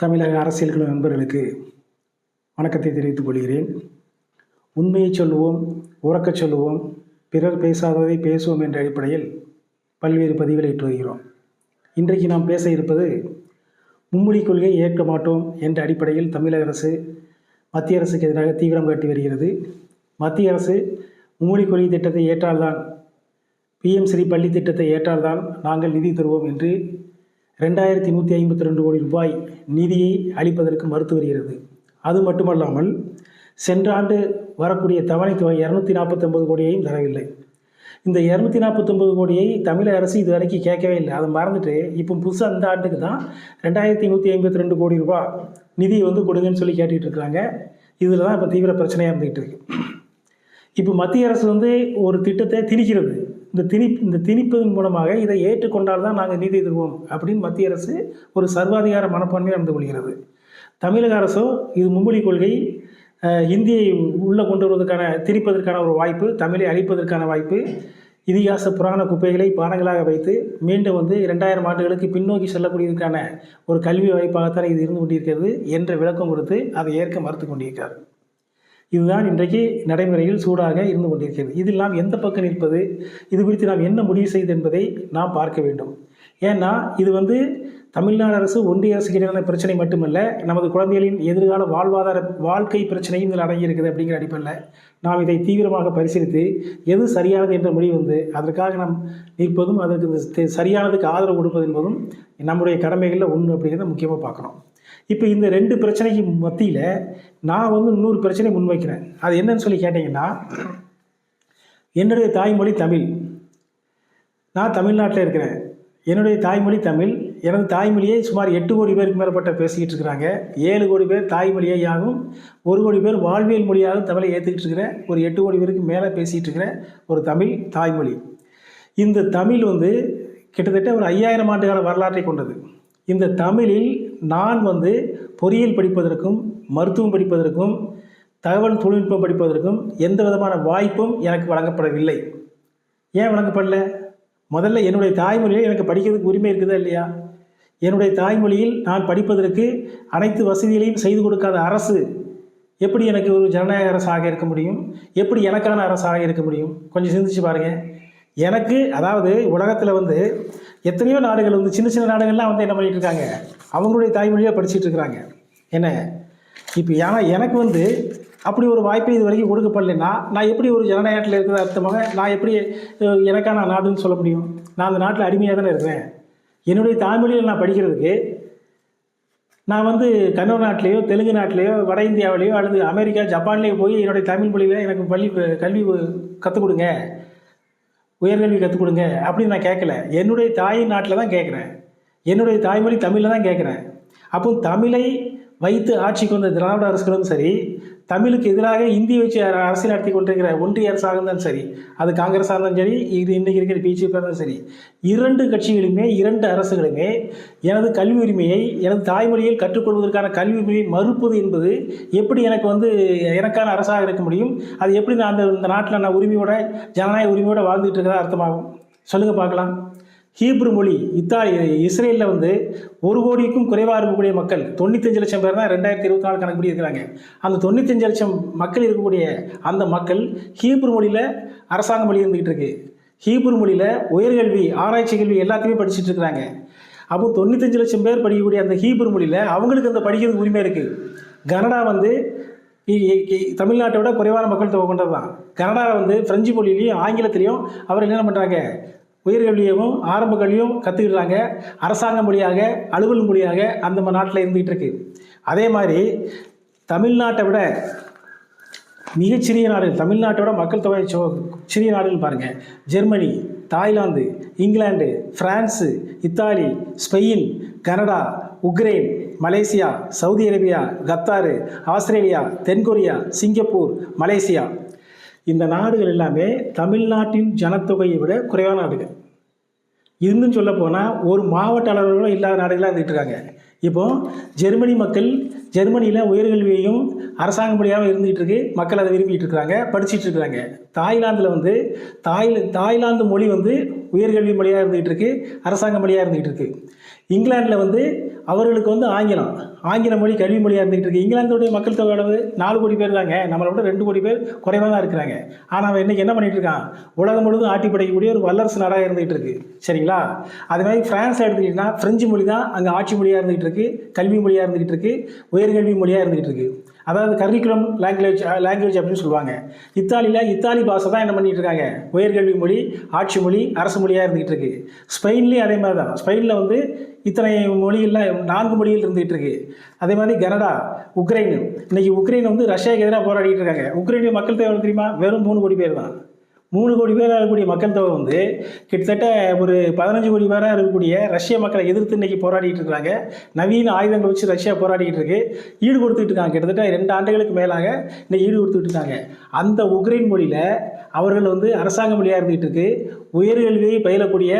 தமிழக அரசியல் குழு நண்பர்களுக்கு வணக்கத்தை தெரிவித்துக் கொள்கிறேன். உண்மையை சொல்லுவோம் உறக்கச் சொல்லுவோம் பிறர் பேசாததை பேசுவோம் என்ற அடிப்படையில் பல்வேறு பதிவுகளை இட்டு வருகிறோம். இன்றைக்கு நாம் பேச இருப்பது மும்மொழி கொள்கையை ஏற்க மாட்டோம் என்ற அடிப்படையில் தமிழக அரசு மத்திய அரசுக்கு எதிராக தீவிரம் காட்டி வருகிறது. மத்திய அரசு மும்மொழி கொள்கை திட்டத்தை ஏற்றால்தான் பிஎம் ஸ்ரீ பள்ளி திட்டத்தை ஏற்றால்தான் நாங்கள் நிதி தருவோம் என்று ரெண்டாயிரத்தி நூற்றி ஐம்பத்தி ரெண்டு கோடி ரூபாய் நிதியை அளிப்பதற்கு மறுத்து வருகிறது. அது மட்டுமல்லாமல் சென்ற ஆண்டு வரக்கூடிய தவணை தொகை இரநூத்தி நாற்பத்தொம்பது கோடியையும் தரவில்லை. இந்த இரநூத்தி நாற்பத்தொம்பது கோடியை தமிழக அரசு இது வரைக்கும் கேட்கவே இல்லை. அதை மறந்துட்டு இப்போ புதுசாக அந்த ஆண்டுக்கு தான் ரெண்டாயிரத்தி நூற்றி ஐம்பத்தி ரெண்டு கோடி ரூபாய் நிதி வந்து கொடுங்கன்னு சொல்லி கேட்டுக்கிட்டு இருக்கிறாங்க. இதில் தான் இப்போ தீவிர பிரச்சனையாக இருந்துகிட்டு இருக்கு. இப்போ மத்திய அரசு வந்து ஒரு திட்டத்தை திணிக்கிறது. இந்த திணி இந்த திணிப்பதன் மூலமாக இதை ஏற்றுக்கொண்டால் தான் நாங்கள் நீதி எதிர்வோம் அப்படின்னு மத்திய அரசு ஒரு சர்வாதிகார மனப்பான்மையை நடந்து கொள்கிறது. தமிழக அரசோ இது மும்மொழி கொள்கை இந்தியை உள்ளே கொண்டு வருவதற்கான திணிப்பதற்கான ஒரு வாய்ப்பு தமிழை அழிப்பதற்கான வாய்ப்பு இதிகாச புராண குப்பைகளை பானங்களாக வைத்து மீண்டும் வந்து இரண்டாயிரம் ஆண்டுகளுக்கு பின்னோக்கி செல்லக்கூடியதற்கான ஒரு கல்வி வாய்ப்பாகத்தான் இது இருந்து கொண்டிருக்கிறது என்ற விளக்கம் கொடுத்து அதை ஏற்க மறுத்து கொண்டிருக்கிறார். இதுதான் இன்றைக்கு நடைமுறையில் சூடாக இருந்து கொண்டிருக்கிறது. இதில் நாம் எந்த பக்கம் நிற்பது? இது குறித்து நாம் என்ன முடிவு செய்து என்பதை நாம் பார்க்க வேண்டும். ஏன்னா இது வந்து தமிழ்நாடு அரசு ஒன்றிய அரசுக்கு இடையிலான பிரச்சனை மட்டுமல்ல நமது குழந்தைகளின் எதிர்கால வாழ்வாதார வாழ்க்கை பிரச்சனையும் இதில் அடங்கியிருக்குது அப்படிங்கிற அடிப்படையில் நாம் இதை தீவிரமாக பரிசீலித்து எது சரியானது என்ற முடிவு வந்து அதற்காக நாம் நிற்பதும் அதற்கு சரியானதுக்கு ஆதரவு கொடுப்பது என்பதும் நம்முடைய கடமைகளில் ஒன்று அப்படிங்கிறத முக்கியமாக பார்க்கணும். இப்போ இந்த ரெண்டு பிரச்சனைக்கு மத்தியில் நான் வந்து இன்னொரு பிரச்சனை முன்வைக்கிறேன். அது என்னன்னு சொல்லி கேட்டிங்கன்னா என்னுடைய தாய்மொழி தமிழ். நான் தமிழ்நாட்டில் இருக்கிறேன். என்னுடைய தாய்மொழி தமிழ். எனது தாய்மொழியை சுமார் எட்டு கோடி பேருக்கு மேற்பட்ட பேசிக்கிட்டு இருக்கிறாங்க. ஏழு கோடி பேர் தாய்மொழியாகவும் ஒரு கோடி பேர் வாழ்வியல் மொழியாகவும் தமிழை ஏற்றுக்கிட்டு இருக்கிற ஒரு எட்டு கோடி பேருக்கு மேலே பேசிகிட்டு இருக்கிற ஒரு தமிழ் தாய்மொழி. இந்த தமிழ் வந்து கிட்டத்தட்ட ஒரு ஐயாயிரம் ஆண்டுகால வரலாற்றை கொண்டது. இந்த தமிழில் நான் வந்து பொறியியல் படிப்பதற்கும் மருத்துவம் படிப்பதற்கும் தகவல் தொழில்நுட்பம் படிப்பதற்கும் எந்த விதமான வாய்ப்பும் எனக்கு வழங்கப்படவில்லை. ஏன் வழங்கப்படல? முதல்ல என்னுடைய தாய்மொழியில் எனக்கு படிக்கிறதுக்கு உரிமை இருக்குதா இல்லையா? என்னுடைய தாய்மொழியில் நான் படிப்பதற்கு அனைத்து வசதிகளையும் செய்து கொடுக்காத அரசு எப்படி எனக்கு ஒரு ஜனநாயக அரசாக இருக்க முடியும்? எப்படி எனக்கான அரசாக இருக்க முடியும்? கொஞ்சம் சிந்திச்சு பாருங்கள் எனக்கு அதாவது உலகத்தில் வந்து எத்தனையோ நாடுகள் வந்து சின்ன சின்ன நாடுகள்லாம் வந்து என்ன பண்ணிட்டு இருக்காங்க? அவங்களுடைய தாய்மொழியாக படிச்சிட்டு இருக்கிறாங்க. என்ன? இப்போ ஏன்னா எனக்கு வந்து அப்படி ஒரு வாய்ப்பு இது வரைக்கும் கொடுக்கப்படலைன்னா நான் எப்படி ஒரு ஜனநாயகத்தில் இருக்கிற அர்த்தமாக நான் எப்படி எனக்கான நாடுன்னு சொல்ல முடியும்? நான் அந்த நாட்டில் அடிமையாக தானே இருக்கிறேன். என்னுடைய தாய்மொழியில் நான் படிக்கிறதுக்கு நான் வந்து கன்னட நாட்டிலேயோ தெலுங்கு நாட்டிலேயோ வட இந்தியாவிலேயோ அல்லது அமெரிக்கா ஜப்பான்லேயோ போய் என்னுடைய தமிழ் மொழியில் எனக்கு பள்ளி கல்வி கற்றுக் கொடுங்க. உயர்கல்வி கற்றுக் கொடுங்க. அப்படின்னு நான் கேட்கல. என்னுடைய தாய் நாட்டில் தான் கேட்குறேன். என்னுடைய தாய்மொழி தமிழில் தான் கேட்குறேன் அப்போ தமிழை வைத்து ஆட்சிக்கு வந்த திராவிட அரசுகளும் சரி தமிழுக்கு எதிராக இந்தி வச்சு அரசியல் நடத்தி கொண்டிருக்கிற ஒன்றிய அரசாக இருந்தாலும் சரி அது காங்கிரஸாக இருந்தாலும் சரி இது இன்றைக்கி இருக்கிற பிஜேபி இருந்தாலும் சரி இரண்டு கட்சிகளுமே இரண்டு அரசுகளுமே எனது கல்வி உரிமையை எனது தாய்மொழியில் கற்றுக்கொள்வதற்கான கல்வி உரிமையை மறுப்பது என்பது எப்படி எனக்கு வந்து எனக்கான அரசாக இருக்க முடியும்? அது எப்படி நான் அந்த இந்த நாட்டில் நான் உரிமையோட ஜனநாயக உரிமையோட வாழ்ந்துட்டு இருக்கிறதா அர்த்தமாகும்? சொல்லுங்கள் பார்க்கலாம். ஹீப்ரு மொழி இத்தாலி இஸ்ரேலில் வந்து ஒரு கோடிக்கும் குறைவாக இருக்கக்கூடிய மக்கள் தொண்ணூத்தஞ்சு லட்சம் பேர் தான் ரெண்டாயிரத்தி இருபத்தி நாலு கணக்குப்படி இருக்கிறாங்க. அந்த தொண்ணூத்தஞ்சு லட்சம் மக்கள் இருக்கக்கூடிய அந்த மக்கள் ஹீப்ரு மொழியில் அரசாங்க மொழி இருந்துகிட்டு இருக்கு. ஹீப்ரு மொழியில் உயர்கல்வி ஆராய்ச்சி கல்வி எல்லாத்தையுமே படிச்சுட்டு இருக்கிறாங்க. அப்போ தொண்ணூத்தஞ்சு லட்சம் பேர் படிக்கக்கூடிய அந்த ஹீப்ரு மொழியில் அவங்களுக்கு அந்த படிக்கிறதுக்கு உரிமை இருக்குது கனடா வந்து தமிழ்நாட்டை விட குறைவான மக்கள் தொகை கொண்டது தான் கனடாவில் வந்து பிரெஞ்சு மொழியிலையும் ஆங்கிலத்திலையும் அவர் என்ன பண்ணுறாங்க உயர்கல்வியவும் ஆரம்ப கல்வியும் கற்றுக்கிடுறாங்க அரசாங்க மொழியாக அலுவல் மொழியாக அந்த ம- நாட்டில் இருந்துகிட்டு இருக்கு. அதே மாதிரி தமிழ்நாட்டை விட மிகச்சிறிய நாடுகள் தமிழ்நாட்டோட மக்கள் தொகை சோ சிறிய நாடுகள் பாருங்கள் Germany Thailand England France Italy Spain Canada Ukraine Malaysia Saudi Arabia Qatar Australia தென்கொரியா சிங்கப்பூர் மலேசியா. இந்த நாடுகள் எல்லாமே தமிழ்நாட்டின் ஜனத்தொகையை விட குறைவான நாடுகள். இன்னும் சொல்ல போனால் ஒரு மாவட்ட அளவில் கூட இல்லாத நாடுகளாக இருந்துகிட்டு இருக்காங்க இப்போ ஜெர்மனி மக்கள் ஜெர்மனியில் உயர்கல்வியையும் அரசாங்க மொழியாக இருந்துகிட்டு இருக்கு மக்கள் அதை விரும்பிட்டு இருக்கிறாங்க படிச்சுட்டு இருக்கிறாங்க தாய்லாந்தில் வந்து தாய் தாய்லாந்து மொழி வந்து உயர்கல்வி மொழியாக இருந்துகிட்டு இருக்கு அரசாங்க மொழியாக இருந்துகிட்டு இருக்கு இங்கிலாந்தில் வந்து அவர்களுக்கு வந்து ஆங்கிலம். ஆங்கில மொழி கல்வி மொழியாக இருந்துகிட்டு இருக்கு. இங்கிலாந்துடைய மக்கள் தொகை அளவு நாலு கோடி பேர் தாங்க. நம்மளை விட ரெண்டு கோடி பேர் குறைவாக தான் இருக்கிறாங்க. ஆனால் அவன் இன்றைக்கி என்ன பண்ணிகிட்டு இருக்கான்? உலகம் முழுவதும் ஆட்டி படைக்கக்கூடிய ஒரு வல்லரசு நாடாக இருந்துகிட்டு இருக்கு. சரிங்களா? அது மாதிரி ஃப்ரான்ஸ் எடுத்துக்கிட்டிங்கன்னா ஃப்ரெஞ்சு மொழி தான் அங்கே ஆட்சி மொழியாக இருந்துகிட்டு இருக்கு. கல்வி மொழியாக இருந்துகிட்டு இருக்கு. உயர்கல்வி மொழியாக இருந்துகிட்டு இருக்கு. அதாவது கரிக்குலம் லாங்குவேஜ் லாங்குவேஜ் அப்படின்னு சொல்லுவாங்க. இத்தாலியில் இத்தாலி பாஷை தான் என்ன பண்ணிகிட்டு இருக்காங்க? உயர்கல்வி மொழி ஆட்சி மொழி அரசு மொழியாக இருந்துகிட்டு இருக்கு. ஸ்பெயின்லேயும் அதே மாதிரி தான். ஸ்பெயினில் வந்து இத்தனை மொழிகள்லாம் நான்கு மொழிகள் இருந்துகிட்டு இருக்கு. அதே மாதிரி கனடா உக்ரைன். இன்றைக்கி உக்ரைன் வந்து ரஷ்யாவுக்கு எதிராக போராடிட்டு இருக்காங்க. உக்ரைனுடைய மக்கள் தேவை தெரியுமா? வெறும் மூணு கோடி பேர் தான். மூணு கோடி பேராக இருக்கக்கூடிய மக்கள் தொகை வந்து கிட்டத்தட்ட ஒரு பதினஞ்சு கோடி பேராக இருக்கக்கூடிய ரஷ்ய மக்களை எதிர்த்து இன்னைக்கு போராடிட்டு இருக்காங்க நவீன ஆயுதங்கள் வச்சு ரஷ்யா போராடிக்கிட்டு இருக்கு. ஈடு கொடுத்துட்டு இருக்காங்க. கிட்டத்தட்ட ரெண்டு ஆண்டுகளுக்கு மேலாக இன்னைக்கு ஈடு கொடுத்துட்டு இருக்காங்க. அந்த உக்ரைன் மொழியில் அவர்கள் வந்து அரசாங்க மொழியாக இருந்துகிட்டு இருக்கு. உயர்கல்வியை பயிலக்கூடிய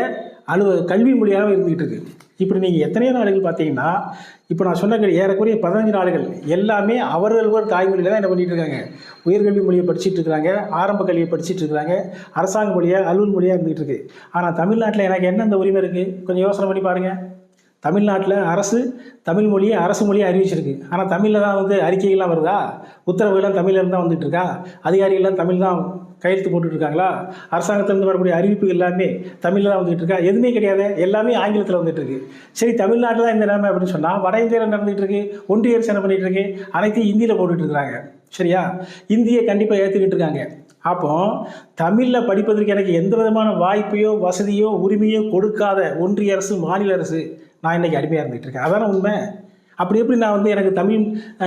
அலுவ கல்வி மொழியாக இருந்துகிட்டு இருக்கு. இப்படி நீங்கள் எத்தனையோ நாடுகள் பார்த்தீங்கன்னா இப்போ நான் சொன்ன ஏறக்குறைய பதினஞ்சு நாடுகள் எல்லாமே அவரவர் தாய்மொழியில் தான் என்ன பண்ணிட்டு இருக்காங்க. உயர்கல்வி மொழியை படிச்சுட்டு இருக்கிறாங்க ஆரம்ப கல்வியை படிச்சுட்டு இருக்கிறாங்க அரசாங்க மொழியாக அலுவல் மொழியாக இருந்துகிட்டு இருக்கு. ஆனால் தமிழ்நாட்டில் எனக்கு என்ன அந்த உரிமை இருக்குது கொஞ்சம் யோசனை பண்ணி பாருங்கள் தமிழ்நாட்டில் அரசு தமிழ் மொழியை அரசு மொழியை அறிவிச்சிருக்கு. ஆனால் தமிழில் தான் வந்து அறிக்கைகள்லாம் வருதா? உத்தரவுகள்லாம் தமிழில் தான் வந்துட்டு இருக்கா? அதிகாரிகள்லாம் தமிழ் தான் கையெழுத்து போட்டுட்ருக்காங்களா? அரசாங்கத்திலேருந்து வரக்கூடிய அறிவிப்பு எல்லாமே தமிழில் தான் வந்துகிட்டு இருக்கா? எதுவுமே கிடையாது. எல்லாமே ஆங்கிலத்தில் வந்துட்டு இருக்கு. சரி தமிழ்நாட்டில் தான் இந்த நிலைமை அப்படின்னு சொன்னால் வட இந்தியாவில் நடந்துகிட்டு இருக்கு? ஒன்றிய அரசு என்ன பண்ணிட்டு இருக்கு? அனைத்தையும் இந்தியில் போட்டுட்டு இருக்காங்க சரியா? இந்தியை கண்டிப்பாக ஏற்றுக்கிட்டு இருக்காங்க. அப்போ தமிழில் படிப்பதற்கு எனக்கு எந்த விதமான வாய்ப்பையோ வசதியோ உரிமையோ கொடுக்காத ஒன்றிய அரசு மாநில அரசு நான் இன்றைக்கி அடிமையாக இருந்துகிட்டு இருக்கேன். அதான உண்மை? அப்படி எப்படி நான் வந்து எனக்கு தமிழ்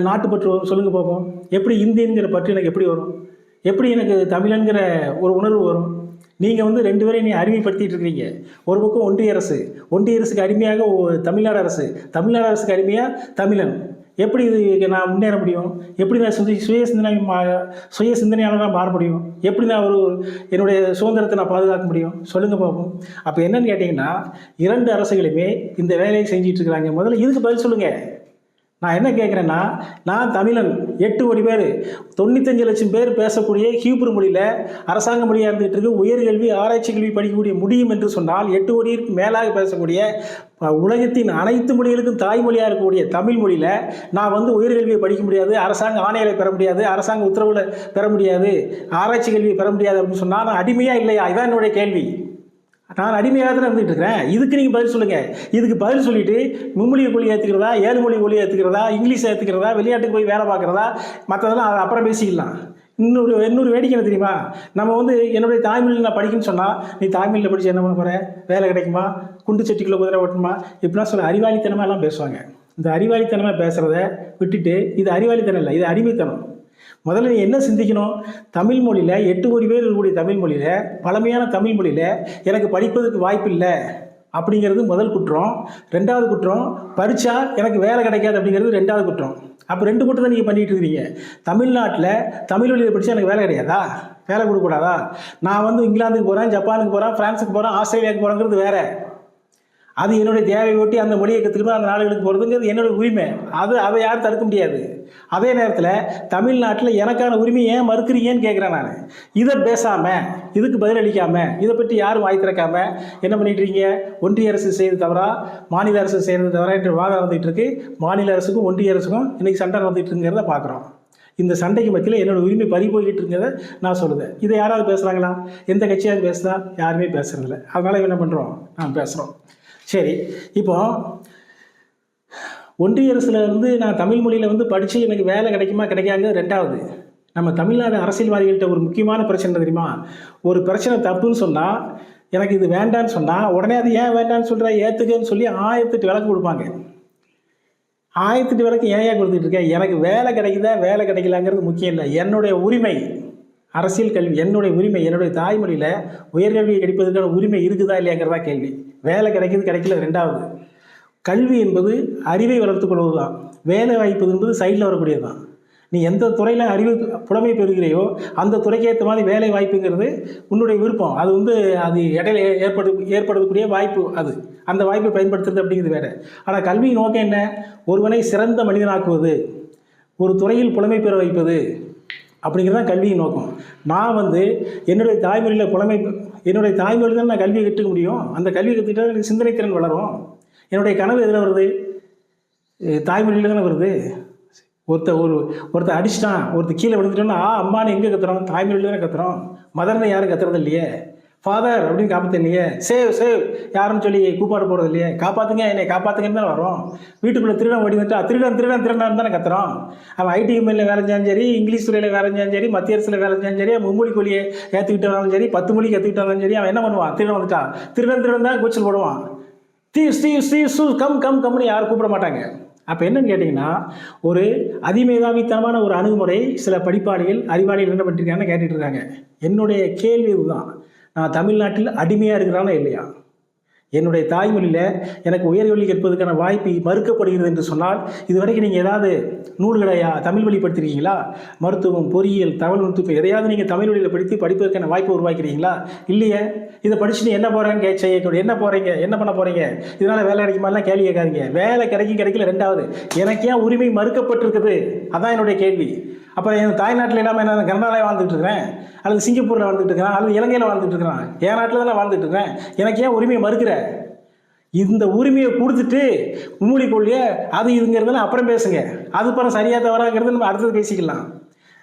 நாட்டுப்பற்று சொல்லுங்கள் பார்ப்போம் எப்படி இந்தியனுங்கிற பற்று எனக்கு எப்படி வரும்? எப்படி எனக்கு தமிழன்கிற ஒரு உணர்வு வரும்? நீங்கள் வந்து ரெண்டு பேரையும் நீ அடிமைப்படுத்திட்டு இருக்கீங்க. ஒரு பக்கம் ஒன்றிய அரசு ஒன்றிய அரசுக்கு அடிமையாக தமிழ்நாடு அரசு. தமிழ்நாடு அரசுக்கு அடிமையாக தமிழன். எப்படி இது நான் முன்னேற முடியும்? எப்படி நான் சுய சுய சிந்தனை மா- சுய சிந்தனையாளராக மாற முடியும்? எப்படி நான் ஒரு என்னுடைய சுதந்திரத்தை நான் பாதுகாக்க முடியும்? சொல்லுங்கள் பார்ப்போம் அப்போ என்னன்னு கேட்டிங்கன்னா இரண்டு அரசுகளுமே இந்த வேலையை செஞ்சிட்ருக்கிறாங்க முதல்ல இதுக்கு பதில் சொல்லுங்கள் நான் என்ன கேட்குறேன்னா நான் தமிழன் எட்டு கோடி பேர். தொண்ணூத்தஞ்சு லட்சம் பேர் பேசக்கூடிய ஹீப்ரு மொழியில் அரசாங்க மொழியாக இருந்துகிட்டு இருக்கு. உயர்கல்வி ஆராய்ச்சி கல்வி படிக்கக்கூடிய முடியும் என்று சொன்னால் எட்டு கோடிக்கு மேலாக பேசக்கூடிய உலகத்தின் அனைத்து மொழிகளுக்கும் தாய்மொழியாக இருக்கக்கூடிய தமிழ் மொழியில் நான் வந்து உயர்கல்வியை படிக்க முடியாது அரசாங்க ஆணைகளை பெற முடியாது அரசாங்க உத்தரவுகளை பெற முடியாது ஆராய்ச்சி கல்வியை பெற முடியாது அப்படின்னு சொன்னால் நான் அடிமையாக இல்லையா? இதான் என்னுடைய கேள்வி. நான் அடிமையாக தான் இருந்துகிட்டு இருக்கிறேன் இதுக்கு நீங்கள் பதில் சொல்லுங்கள் இதுக்கு பதில் சொல்லிட்டு மும்மொழி மொழி ஏற்றுக்கிறதா ஏழு மொழி மொழி ஏற்றுக்கிறதா இங்கிலீஷ் ஏற்றுக்கிறதா வெளிநாட்டுக்கு போய் வேலை பார்க்குறதா மற்றதெல்லாம் அதை அப்புறம் பேசிக்கலாம் இன்னொரு இன்னொரு வேடிக்கை என்ன தெரியுமா? நம்ம வந்து என்னுடைய தாய்மொழியில் நான் படிக்கணும்னு சொன்னால் நீ தாய்மொழியில் படித்து என்ன பண்ண போகிற வேலை கிடைக்குமா? குண்டு சட்டிக்குள்ளே குதிரை ஓட்டணுமா? இப்படிலாம் சொல்ல அறிவாளித்தனமாக எல்லாம் பேசுவாங்க. இந்த அறிவாளித்தனமாக பேசுகிறத விட்டுட்டு இது அறிவாளித்தனம் இல்லை இது அடிமைத்தனம். முதல்ல நீ என்ன சிந்திக்கணும்? தமிழ் மொழியில் எட்டு கோடி பேர் இருக்கக்கூடிய தமிழ் மொழியில் பழமையான தமிழ் மொழியில் எனக்கு படிப்பதற்கு வாய்ப்பு இல்லை அப்படிங்கிறது முதல் குற்றம். ரெண்டாவது குற்றம் பரிச்சா எனக்கு வேலை கிடைக்காது அப்படிங்கிறது ரெண்டாவது குற்றம். அப்போ ரெண்டு குற்றம் தான் நீங்கள் பண்ணிகிட்டு இருக்கிறீங்க. தமிழ்நாட்டில் தமிழ் வழியில் படித்தா எனக்கு வேலை கிடையாதா? வேலை கொடுக்கக்கூடாதா நான் வந்து இங்கிலாந்துக்கு போகிறேன் ஜப்பானுக்கு போகிறேன் ஃப்ரான்ஸுக்கு போகிறேன் ஆஸ்திரேலியாவுக்கு போகிறேங்கிறது வேறு. அது என்னுடைய தேவையை ஒட்டி அந்த மொழியை கற்றுக்கணும் அந்த நாடுகளுக்கு போகிறதுங்கிறது என்னுடைய உரிமை. அது அதை யாரும் தடுக்க முடியாது. அதே நேரத்தில் தமிழ்நாட்டில் எனக்கான உரிமையை ஏன் மறுக்கிறீங்கன்னு கேட்குறேன் நான். இதை பேசாமல் இதுக்கு பதிலளிக்காமல் இதை பற்றி யாரும் வாய் திறக்காமல் என்ன பண்ணிட்டு இருக்கீங்க? ஒன்றிய அரசு செய்கிறது தவறா? மாநில அரசு செய்கிறது தவறா என்று வாதம் வந்துட்டு இருக்கு. மாநில அரசுக்கும் ஒன்றிய அரசுக்கும் இன்றைக்கி சண்டை வந்துட்டு இருக்குங்கிறத பார்க்குறோம் இந்த சண்டைக்கு மத்தியில் என்னோடய உரிமை பறி போய்கிட்டு நான் சொல்லுதேன். இதை யாராவது பேசுகிறாங்களா எந்த கட்சியாவது பேசுனா யாருமே பேசுகிறதில்ல அதனால் என்ன பண்ணுறோம் நான் பேசுகிறோம் சரி இப்போ ஒன்றிய அரசுல இருந்து நான் தமிழ் மொழியில் வந்து படித்து எனக்கு வேலை கிடைக்குமா கிடைக்காங்க? ரெண்டாவது நம்ம தமிழ்நாடு அரசியல்வாதிகள்கிட்ட ஒரு முக்கியமான பிரச்சனை தெரியுமா? ஒரு பிரச்சனை தப்புன்னு சொன்னால் எனக்கு இது வேண்டான்னு சொன்னால் உடனே அது ஏன் வேண்டான்னு சொல்கிற ஏற்றுக்கன்னு சொல்லி ஆயிரத்தெட்டு விளக்கு கொடுப்பாங்க. ஆயிரத்தெட்டு விளக்கு ஏன் ஏன் கொடுத்துட்டு இருக்கேன் எனக்கு வேலை கிடைக்குதா வேலை கிடைக்கலாங்கிறது முக்கியம் இல்லை. என்னுடைய உரிமை அரசியல் கல்வி என்னுடைய உரிமை என்னுடைய தாய்மொழியில் உயர்கல்வியை கிடைப்பதற்கான உரிமை இருக்குதா இல்லையாங்கிறதா கேள்வி. வேலை கிடைக்கிறது கிடைக்கல ரெண்டாவது. கல்வி என்பது அறிவை வளர்த்து கொள்வது தான் வேலை வாய்ப்பு என்பது சைடில் வரக்கூடியது தான் நீ எந்த துறையில் அறிவு புலமை பெறுகிறையோ அந்த துறைக்கு ஏற்ற மாதிரி வேலை வாய்ப்புங்கிறது உன்னுடைய விருப்பம். அது வந்து அது இடையில ஏற்படு ஏற்படக்கூடிய வாய்ப்பு அது. அந்த வாய்ப்பை பயன்படுத்துறது அப்படிங்கிறது வேற. ஆனால் கல்வியின் நோக்கம் என்ன? ஒருவனை சிறந்த மனிதனாக்குவது. ஒரு துறையில் புலமை பெற வைப்பது. அப்படிங்கிறது தான் கல்வியின் நோக்கம். நான் வந்து என்னுடைய தாய்மொழியில் புலமை என்னுடைய தாய்மொழி தான் நான் கல்வியை கற்றுக்க முடியும். அந்த கல்வியை கற்றுக்கிட்டா எனக்கு சிந்தனை திறன் வளரும். என்னுடைய கனவு எதில் வருது? தாய்மொழியில் தானே வருது. ஒருத்த ஒரு ஒருத்த அடிச்சிட்டான் ஒருத்தர் கீழே விழுந்துட்டோன்னா ஆ அம்மானு எங்கே கத்துறோம் தாய்மொழியில் தானே கத்துறோம் மதர்னு யாரும் கத்துறது இல்லையே ஃபாதர் அப்படின்னு காப்பாற்ற இல்லையே? சேவ் சேவ் யாருன்னு சொல்லி கூப்பாடு போகிறது இல்லையே? காப்பாற்றுங்க என்னை காப்பாற்றுங்கன்னு தான் வரோம் வீட்டுக்குள்ளே திருடன் ஓடி வந்துட்டு திருடன் திருடன் திருடன் தானே கத்துறோம். அவன் ஐடி கம்பெனியில் வேலை செஞ்சாலும் சரி இங்கிலீஷ் துறையில் வேலை செஞ்சாலும் சரி மத்திய அரசில் வேலை செஞ்சாலும் சரி மும்மொழி கொலியை ஏற்றுக்கிட்டாலும் சரி பத்து மொழி கற்றுக்கிட்டாலும் சரி அவன் என்ன பண்ணுவான்? திருடன் வந்துட்டா. திருடன் திருடன் தான் கூச்சல் போடுவான். தீ ஸ்டீவ் ஸ்டீவ் சூ கம் கம் கம்னு யாரும் கூப்பிட மாட்டாங்க. அப்போ என்னன்னு கேட்டிங்கன்னா ஒரு அதிமேதாவித்தனமான ஒரு அணுகுமுறை சில படிப்பாளிகள் அறிவாளிகள் என்ன பண்ணிருக்காங்கன்னு கேட்டுட்டு இருக்காங்க. என்னுடைய கேள்வி இதுதான். நான் தமிழ்நாட்டில் அடிமையாக இருக்கிறானா இல்லையா? என்னுடைய தாய்மொழியில் எனக்கு உயர்கல்வி கேட்பதற்கான வாய்ப்பு மறுக்கப்படுகிறது என்று சொன்னால் இதுவரைக்கும் நீங்கள் ஏதாவது நூல்களை தமிழ் வழிப்படுத்திருக்கீங்களா மருத்துவம் பொறியியல் தகவல் மருத்துவம் எதையாவது நீங்கள் தமிழ் வழியில் படித்து படிப்பதற்கான வாய்ப்பை உருவாக்கிறீங்களா? இல்லையே. இதை படிச்சுட்டு என்ன போகிறேன்னு கே என்ன போகிறீங்க என்ன பண்ண போகிறீங்க இதனால் வேலை கிடைக்குமாலாம் கேள்வி கேட்காதீங்க. வேலை கிடைக்கும் கிடைக்கல ரெண்டாவது. எனக்கு ஏன் உரிமை மறுக்கப்பட்டிருக்குது? அதான் என்னுடைய கேள்வி. அப்புறம் என் தாய்நாட்டில் இல்லாமல் என்ன கனடாவில் வாழ்ந்துட்டு இருக்கிறேன். அல்லது சிங்கப்பூரில் வாழ்ந்துட்டு இருக்கிறேன். அல்லது இலங்கையில் வாழ்ந்துட்டு இருக்கிறான். என் நாட்டில் தானே வாழ்ந்துட்டு இருக்கிறேன். எனக்கு ஏன் உரிமையை மறுக்கிற. இந்த உரிமையை கொடுத்துட்டு மும்மொழி கொள்கைய அது இதுங்கிறதுல அப்புறம் பேசுங்க. அது அப்புறம் சரியாக தவறாங்கிறது நம்ம அடுத்தது பேசிக்கலாம்.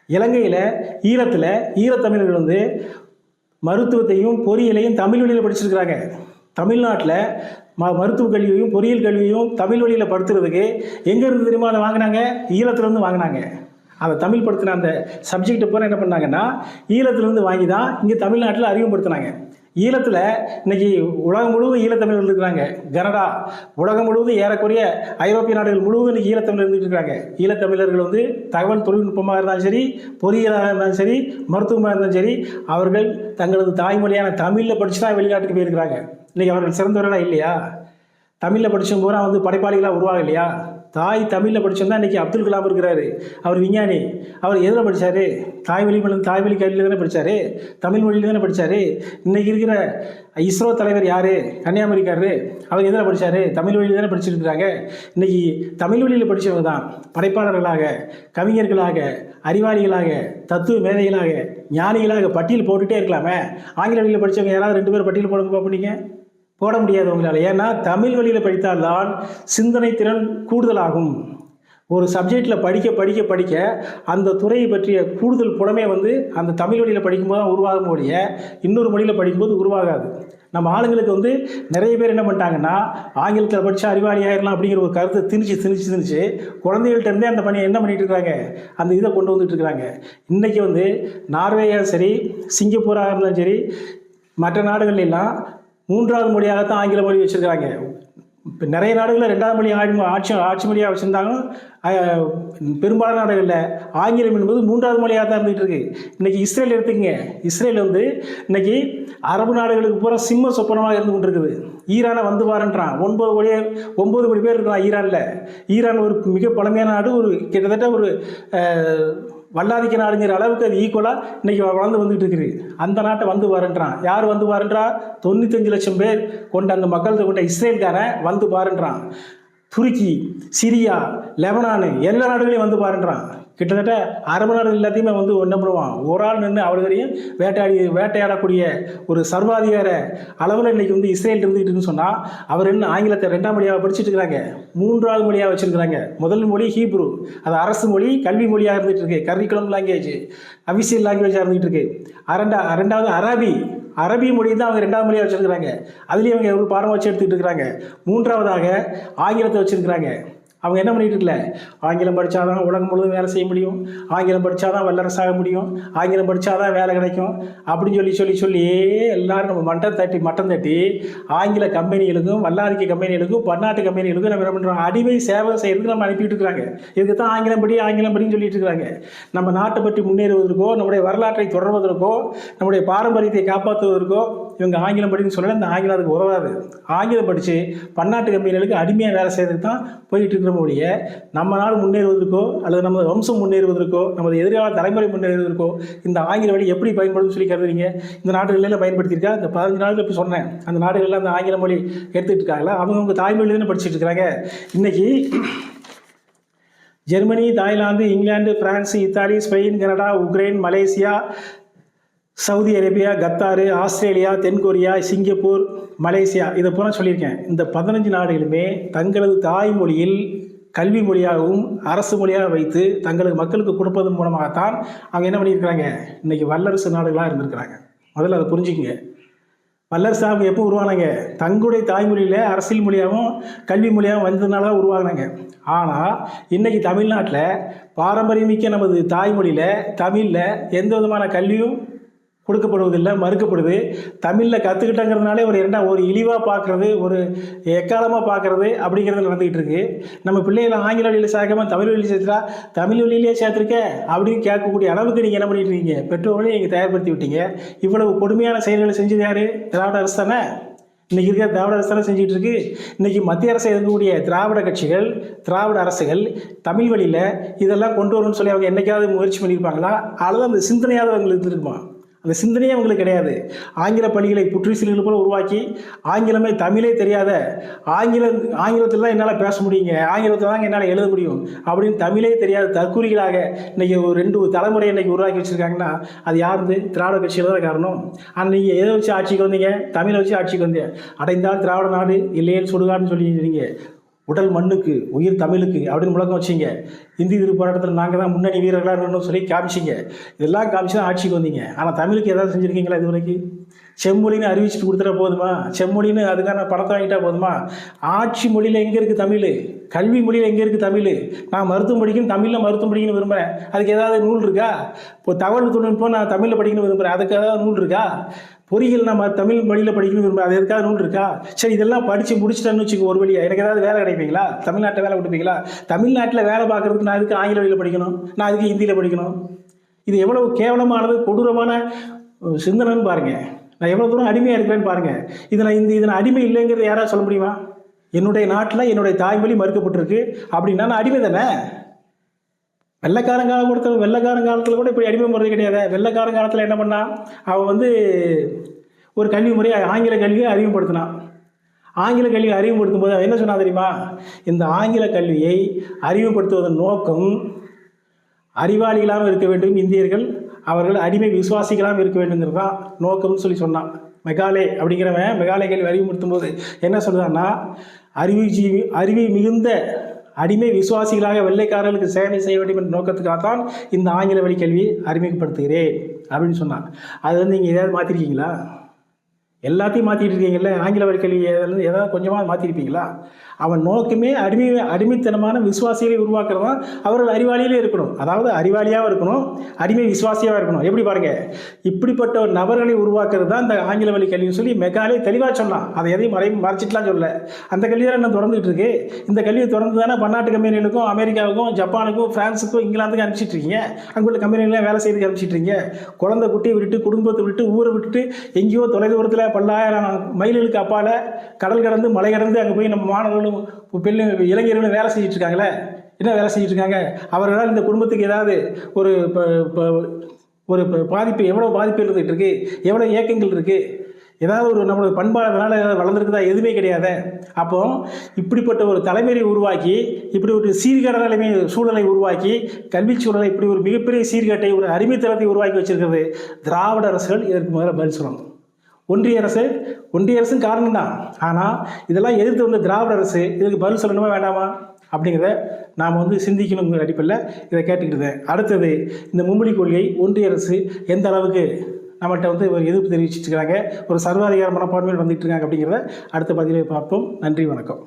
இலங்கையில் ஈழத்தில் ஈழத்தமிழர்கள் வந்து மருத்துவத்தையும் பொறியியலையும் தமிழ் வழியில் படிச்சிருக்கிறாங்க. தமிழ்நாட்டில் ம மருத்துவ கல்வியையும் பொறியியல் கல்வியையும் தமிழ் வழியில் படுத்துறதுக்கு எங்கேருந்து தெரியுமா அதை வாங்கினாங்க? ஈழத்துலேருந்து வாங்கினாங்க. அந்த தமிழ் படுத்தின அந்த சப்ஜெக்டை பூரா என்ன பண்ணாங்கன்னா ஈழத்துலேருந்து வாங்கி தான் இங்கே தமிழ்நாட்டில் அறிமுகப்படுத்தினாங்க. ஈழத்தில் இன்னைக்கு உலகம் முழுவதும் ஈழத்தமிழ் இருக்கிறாங்க கனடா உலகம் முழுவதும் ஏறக்குறைய ஐரோப்பிய நாடுகள் முழுவதும் இன்னைக்கு ஈழத்தமிழ் இருந்துகிட்டு இருக்காங்க ஈழத்தமிழர்கள் வந்து தகவல் தொழில்நுட்பமாக இருந்தாலும் சரி பொறியியலாக இருந்தாலும் சரி மருத்துவமாக இருந்தாலும் சரி அவர்கள் தங்களது தாய்மொழியான தமிழில் படித்து தான் வெளிநாட்டுக்கு போயிருக்கிறாங்க. இன்னைக்கு அவர்கள் சிறந்தவர்களாக இல்லையா? தமிழில் படித்தவங்க பூரா வந்து படைப்பாளிகளாக உருவாக இல்லையா தாய் தமிழில் படித்தோம்னா தான் இன்றைக்கி அப்துல் கலாம் இருக்கிறாரு. அவர் விஞ்ஞானி. அவர் எதில் படித்தார் தாய்மொழி மொழி தாய்மொழி கல்வியில் தானே படித்தார் தமிழ் மொழியில் தானே படித்தார் இன்றைக்கி இருக்கிற இஸ்ரோ தலைவர் யார்? கன்னியாகுமரிக்காரரு. அவர் எதில் படித்தார் தமிழ் வழியில் தானே படிச்சிருக்கிறாங்க. இன்றைக்கி தமிழ் வழியில் படித்தவங்க தான் படைப்பாளர்களாக கவிஞர்களாக அறிவாளிகளாக தத்துவ மேதைகளாக ஞானிகளாக பட்டியல் போட்டுகிட்டே இருக்கலாமே. ஆங்கில வழியில் படித்தவங்க யாராவது ரெண்டு பேர் பட்டியல் போடுங்க பார்ப்பீங்க போட முடியாது உங்களால். ஏன்னா தமிழ் வழியில் படித்தால்தான் சிந்தனை திறன் கூடுதலாகும். ஒரு சப்ஜெக்டில் படிக்க படிக்க படிக்க அந்த துறையை பற்றிய கூடுதல் புலமே வந்து அந்த தமிழ் வழியில் படிக்கும்போது தான் உருவாகும் ஒழிய இன்னொரு மொழியில் படிக்கும்போது உருவாகாது. நம்ம ஆளுங்களுக்கு வந்து நிறைய பேர் என்ன பண்ணிட்டாங்கன்னா ஆங்கிலத்தில் படித்தா அறிவாளி ஆயிடலாம் அப்படிங்கிற ஒரு கருத்தை திணிச்சு திணிச்சு திணிச்சு குழந்தைகள்ட்ட இருந்தே அந்த பணியை என்ன பண்ணிகிட்டு இருக்காங்க? அந்த இதை கொண்டு வந்துட்டு இருக்கிறாங்க இன்றைக்கி வந்து நார்வேயாக சரி சிங்கப்பூராக இருந்தாலும் சரி மற்ற நாடுகள்லாம் மூன்றாவது மொழியாகத்தான் ஆங்கில மொழி வச்சுருக்காங்க இப்போ நிறைய நாடுகளில் ரெண்டாவது மொழி ஆட்சி ஆட்சி ஆட்சி மொழியாக வச்சுருந்தாலும் பெரும்பாலான நாடுகளில் ஆங்கிலம் என்பது மூன்றாவது மொழியாக தான் இருந்துகிட்டு இருக்கு. இன்றைக்கி இஸ்ரேல் எடுத்துக்கங்க. இஸ்ரேல் வந்து இன்னைக்கு அரபு நாடுகளுக்கு பூரா சிம்ம சொப்பனமாக இருந்து கொண்டு இருக்குது ஈரானை வந்து பாருன்றான். ஒன்பது கோடி ஒம்பது கோடி பேர் இருக்கிறான் ஈரானில். ஈரான் ஒரு மிக பழமையான நாடு ஒரு கிட்டத்தட்ட ஒரு வல்லாதிக்க நாடுங்கிற அளவுக்கு அது ஈக்குவலாக இன்றைக்கி வளர்ந்து வந்துகிட்டு இருக்குது. அந்த நாட்டை வந்து பாருன்றான். யார் வந்து பாருன்றா? தொண்ணூத்தஞ்சு லட்சம் பேர் கொண்ட அந்த மக்கள் கொண்ட இஸ்ரேல்காரன் வந்து பாருன்றான். துருக்கி சிரியா லெபனானு எல்லா நாடுகளையும் வந்து பாருன்றான். கிட்டத்தட்ட அரபு நேரம் எல்லாத்தையுமே வந்து என்ன பண்ணுவான்? ஒரு ஆள் நின்று அவர்களையும் வேட்டையாடி வேட்டையாடக்கூடிய ஒரு சர்வாதிகார அளவில் இன்றைக்கி வந்து இஸ்ரேல் இருந்துக்கிட்டுன்னு சொன்னால் அவர் என்ன ஆங்கிலத்தை ரெண்டாம் மொழியாக படிச்சுட்டு இருக்கிறாங்க மூன்றாவது மொழியாக வச்சுருக்கிறாங்க. முதல் மொழி ஹீப்ரு. அது அரசு மொழி கல்வி மொழியாக இருந்துகிட்டு இருக்கு கரிக்குலம் லாங்குவேஜ் அபிஷியல் லாங்குவேஜாக இருந்துகிட்டு இருக்கு அரண்டா ரெண்டாவது அரபி. அரபி மொழி தான் அவங்க ரெண்டாவது மொழியாக வச்சுருக்கிறாங்க. அதுலேயும் அவங்க ஒரு பாடம் வச்சு எடுத்துக்கிட்டு இருக்கிறாங்க மூன்றாவதாக ஆங்கிலத்தை வச்சுருக்கிறாங்க. அவங்க என்ன பண்ணிகிட்டு இருக்கல? ஆங்கிலம் படித்தாதான் உலகம் முழுவதும் வேலை செய்ய முடியும். ஆங்கிலம் படித்தா தான் வல்லரசாக முடியும். ஆங்கிலம் படித்தா தான் வேலை கிடைக்கும். அப்படின்னு சொல்லி சொல்லி சொல்லி எல்லோரும் நம்ம மட்டம் தட்டி மட்டம் தட்டி ஆங்கில கம்பெனிகளுக்கும் வல்லாதிக்க கம்பெனிகளுக்கும் பன்னாட்டு கம்பெனிகளுக்கும் நம்ம என்ன பண்ணுறோம் அடிமை சேவை செய்கிறதுக்கு நம்ம அனுப்பிட்டு இருக்கிறாங்க. இதுக்கு தான் ஆங்கிலம் படி ஆங்கிலம் படின்னு சொல்லிட்டு இருக்கிறாங்க. நம்ம நாட்டை பற்றி முன்னேறுவதற்கோ நம்முடைய வரலாற்றை தொடர்வதற்கோ நம்முடைய பாரம்பரியத்தை காப்பாற்றுவதற்கோ இவங்க ஆங்கிலம் படின்னு சொல்லலை இந்த ஆங்கிலம் அதுக்கு உதவாது. ஆங்கிலம் படித்து பன்னாட்டு கம்பெனிகளுக்கு அடிமையாக வேலை செய்கிறதுக்கு தான் போயிட்டு இருக்கிற ஒழிய நம்ம நாடு முன்னேறுவதற்கோ அல்லது நமது வம்சம் முன்னேறுவதற்கோ நமது எதிர்கால தலைமுறை முன்னேறுவதற்கோ இந்த ஆங்கில வழி எப்படி பயன்படுதுன்னு சொல்லி கருதுறீங்க இந்த நாடுகளில் பயன்படுத்தியிருக்கா? இந்த பதினஞ்சு நாடுகள் இப்போ சொன்னேன். அந்த நாடுகளில் அந்த ஆங்கில மொழி எடுத்துகிட்டு இருக்காங்களா? அவங்கவுங்க தாய்மொழியில் தானே படிச்சுட்டு இருக்கிறாங்க இன்னைக்கு Germany Thailand England France Italy Spain Canada Ukraine Malaysia Saudi Arabia Qatar Australia தென்கொரியா சிங்கப்பூர் மலேசியா இதை பூரா சொல்லியிருக்கேன். இந்த பதினஞ்சு நாடுகளுமே தங்களது தாய்மொழியில் கல்வி மொழியாகவும் அரசு மொழியாக வைத்து தங்களது மக்களுக்கு கொடுப்பதன் மூலமாகத்தான் அவங்க என்ன பண்ணியிருக்கிறாங்க? இன்றைக்கி வல்லரசு நாடுகளாக இருந்திருக்கிறாங்க. முதல்ல அதை புரிஞ்சுக்குங்க. வல்லரசு அவங்க எப்போ உருவானாங்க? தங்களுடைய தாய்மொழியில் அரசியல் மொழியாகவும் கல்வி மொழியாகவும் வந்ததுனால தான் உருவாகினாங்க ஆனால் இன்றைக்கி தமிழ்நாட்டில் பாரம்பரியமிக்க நமது தாய்மொழியில் தமிழில் எந்த விதமான கல்வியும் கொடுக்கப்படுவதில்லை மறுக்கப்படுது. தமிழில் கற்றுக்கிட்டங்கிறதுனாலே ஒரு இரண்டா ஒரு இழிவாக பார்க்குறது ஒரு எக்காலமாக பார்க்குறது அப்படிங்கிறது நடந்துக்கிட்டு இருக்கு நம்ம பிள்ளைகளை ஆங்கில வழியில் சேர்க்காம தமிழ் வழியில் சேர்த்துட்டா தமிழ் வழியிலேயே சேர்த்துருக்க அப்படின்னு கேட்கக்கூடிய அளவுக்கு நீங்கள் என்ன பண்ணிட்டு இருக்கீங்க? பெற்றோர்களையும் நீங்கள் தயார்படுத்தி விட்டீங்க. இவ்வளவு கொடுமையான செயல்களை செஞ்சது யார்? திராவிட அரசு தானே? இன்றைக்கி இருக்கிற திராவிட அரசு தானே செஞ்சுட்டு இருக்கு இன்றைக்கி மத்திய அரசு இருக்கக்கூடிய திராவிட கட்சிகள் திராவிட அரசுகள் தமிழ் வழியில் இதெல்லாம் கொண்டு வரணும்னு சொல்லி அவங்க என்றைக்காவது முயற்சி பண்ணியிருப்பாங்களா? அல்லது அந்த சிந்தனையாவது அவங்களுக்கு இருந்திருக்குமா? அந்த சிந்தனையே அவங்களுக்கு கிடையாது. ஆங்கில பள்ளிகளை புற்றுசீல்கள் போல உருவாக்கி ஆங்கிலமே தமிழே தெரியாத ஆங்கிலம் ஆங்கிலத்தில் தான் என்னால் பேச முடியுங்க ஆங்கிலத்தில் தான் என்னால் எழுத முடியும் அப்படின்னு தமிழே தெரியாத தற்கூறிகளாக இன்றைக்கி ஒரு ரெண்டு தலைமுறை இன்றைக்கி உருவாக்கி வச்சுருக்காங்கன்னா அது யாருந்து? திராவிட கட்சியில் தான் காரணம். ஆனால் நீங்கள் எதை வச்சு ஆட்சிக்கு வந்தீங்க? தமிழை வச்சு ஆட்சிக்கு வந்தீங்க. அடைந்தால் திராவிட நாடு இல்லையே சுடுகாடுன்னு சொல்லியிருந்தீங்க உடல் மண்ணுக்கு உயிர் தமிழுக்கு அப்படின்னு முழக்கம் வச்சிங்க. இந்தி திரு போராட்டத்தில் நாங்கள் தான் முன்னணி வீரர்களாக இருக்கணும்னு சொல்லி காமிச்சிங்க. இதெல்லாம் காமிச்சு தான் ஆட்சிக்கு வந்தீங்க. ஆனால் தமிழுக்கு ஏதாவது செஞ்சுருக்கீங்களா இது வரைக்கும் செம்மொழின்னு அறிவிச்சுட்டு கொடுத்துட்டா போதுமா? செம்மொழின்னு அதுக்கான பணத்தை வாங்கிட்டா போதுமா? ஆட்சி மொழியில் எங்கே இருக்குது தமிழ்? கல்வி மொழியில் எங்கே இருக்குது தமிழ்? நான் மருத்துவம் படிக்கணும் தமிழில் மருத்துவம் படிக்கணும்னு விரும்புகிறேன் அதுக்கு ஏதாவது நூல் இருக்கா? இப்போ தகவல் தொழில்நுட்பம் நான் தமிழில் படிக்கணும்னு விரும்புகிறேன் அதுக்கு ஏதாவது நூல் இருக்கா? பொறியியல் நம்ம தமிழ் மொழியில் படிக்கணும் விரும்புகிறேன் அது எதுக்காக நூல் இருக்கா? சரி இதெல்லாம் படித்து முடிச்சிட்டேன்னு வச்சுக்கோ ஒரு வழியாக எனக்கு ஏதாவது வேலை கிடைப்பீங்களா? தமிழ்நாட்டில் வேலை கொடுப்பீங்களா? தமிழ்நாட்டில் வேலை பார்க்குறதுக்கு நான் அதுக்கு ஆங்கில வழியில் படிக்கணும்? நான் அதுக்கு ஹிந்தியில் படிக்கணும்? இது எவ்வளவு கேவலமானது கொடூரமான சிந்தனைன்னு பாருங்கள் நான் எவ்வளோ தூரம் அடிமையாக இருக்கிறேன்னு பாருங்கள் இது நான் இந்த இதில் அடிமை இல்லைங்கிறது யாராவது சொல்ல முடியுமா? என்னுடைய நாட்டில் என்னுடைய தாய்மொழி மறுக்கப்பட்டிருக்கு அப்படின்னா நான் அடிமை தானே? வெள்ளைக்காரன் காலம் கொடுத்த வெள்ளைக்காரன் காலத்தில் கூட இப்படி அடிமை முறை கிடையாது. வெள்ளைக்காரன் காலத்தில் என்ன பண்ணான் அவன் வந்து ஒரு கல்வி முறையை ஆங்கில கல்வியை அறிமுகப்படுத்தினான். ஆங்கில கல்வியை அறிமுகப்படுத்தும் போது அவன் என்ன சொன்னா தெரியுமா? இந்த ஆங்கில கல்வியை அறிமுகப்படுத்துவதன் நோக்கம் அறிவாளிகளாகவும் இருக்க வேண்டும் இந்தியர்கள் அவர்கள் அடிமை விசுவாசிகளாகவும் இருக்க வேண்டுங்கிறது தான் நோக்கம்னு சொல்லி சொன்னான். மெகாலே அப்படிங்கிறவன் மெகாலே கல்வி அறிமுகப்படுத்தும் போது என்ன சொல்கிறான்னா அறிவு ஜீவி அறிவை மிகுந்த அடிமை விசுவாசிகளாக வெள்ளைக்காரர்களுக்கு சேவை செய்ய வேண்டும் என்ற நோக்கத்துக்காகத்தான் இந்த ஆங்கில வழி கல்வியை அறிமுகப்படுத்துகிறேன் அப்படின்னு சொன்னான். அது வந்து நீங்கள் எதாவது மாற்றிருக்கீங்களா எல்லாத்தையும் மாற்றிட்டு இருக்கீங்கல்ல? ஆங்கில வழி கல்வி எதாவது ஏதாவது கொஞ்சமாக மாற்றிருப்பீங்களா அவன் நோக்கமே அடிமை அடிமைத்தனமான விசுவாசிகளை உருவாக்குறது தான் அவர்கள் அறிவாளியிலே இருக்கணும். அதாவது அறிவாளியாகவும் இருக்கணும் அடிமை விசுவாசியாக இருக்கணும். எப்படி பாருங்கள் இப்படிப்பட்ட ஒரு நபர்களை உருவாக்குறது தான் இந்த ஆங்கில வழி கல்வின்னு சொல்லி மெகாலே தெளிவாக சொன்னான். அதை எதையும் மறை மறைச்சிட்டுலாம் சொல்ல அந்த கல்வி தான் என்ன தொடர்ந்துட்டு இருக்கு? இந்த கல்வியை தொடர்ந்து தானே பன்னாட்டு கம்பெனிகளுக்கும் அமெரிக்காவுக்கும் ஜப்பானுக்கும் ஃப்ரான்ஸுக்கும் இங்கிலாந்துக்கும் அனுப்பிச்சிட்டு இருக்கீங்க. அங்குள்ள கம்பெனிகள்லாம் வேலை செய்யறதுக்கு அனுப்பிச்சிட்டு இருக்கீங்க. குழந்தை குட்டியை விட்டுட்டு குடும்பத்தை விட்டு ஊரை விட்டுட்டு எங்கேயோ தொலைதூரத்தில் பல்லாயிரம் மைல்களுக்கு அப்பால் கடல் கடந்து மலை கடந்து அங்கே போய் நம்ம மாணவர்களும் பெண் இளைஞர்களும் வேலை செஞ்சுட்டு இருக்காங்களே என்ன வேலை செஞ்சுட்டு இருக்காங்க அவர்களால் இந்த குடும்பத்துக்கு ஏதாவது ஒரு ஒரு பாதிப்பு எவ்வளோ பாதிப்பு இருந்துகிட்டு இருக்கு எவ்வளோ இயக்கங்கள் இருக்குது ஏதாவது ஒரு நம்மளோட பண்பாடுனால ஏதாவது வளர்ந்துருக்குதா? எதுவுமே கிடையாது. அப்போ இப்படிப்பட்ட ஒரு தலைமையை உருவாக்கி இப்படி ஒரு சீர்கேட நிலைமை சூழலை உருவாக்கி கல்வி சூழலை இப்படி ஒரு மிகப்பெரிய சீர்கேட்டை ஒரு அறிமைத்தளத்தை உருவாக்கி வச்சிருக்கிறது திராவிட அரசுகள். இதற்கு முதல்ல பதில் சொல்லணும். ஒன்றிய அரசு ஒன்றிய அரசும் காரணம் தான். ஆனால் இதெல்லாம் எதிர்த்து வந்த திராவிட அரசு இதுக்கு பதில் சொல்லணுமா வேண்டாமா? அப்படிங்கிறத நாம் வந்து சிந்திக்கணுங்கிற அடிப்படையில் இதை கேட்டுக்கிட்டு அடுத்தது இந்த மும்மொழி கொள்கை ஒன்றிய அரசு எந்த அளவுக்கு நம்மகிட்ட வந்து ஒரு எதிர்ப்பு தெரிவிச்சிட்டு இருக்கிறாங்க ஒரு சர்வாதிகார மனப்பான்மையில் வந்துட்டு இருக்காங்க அப்படிங்கிறத அடுத்த பதிவை பார்ப்போம். நன்றி வணக்கம்.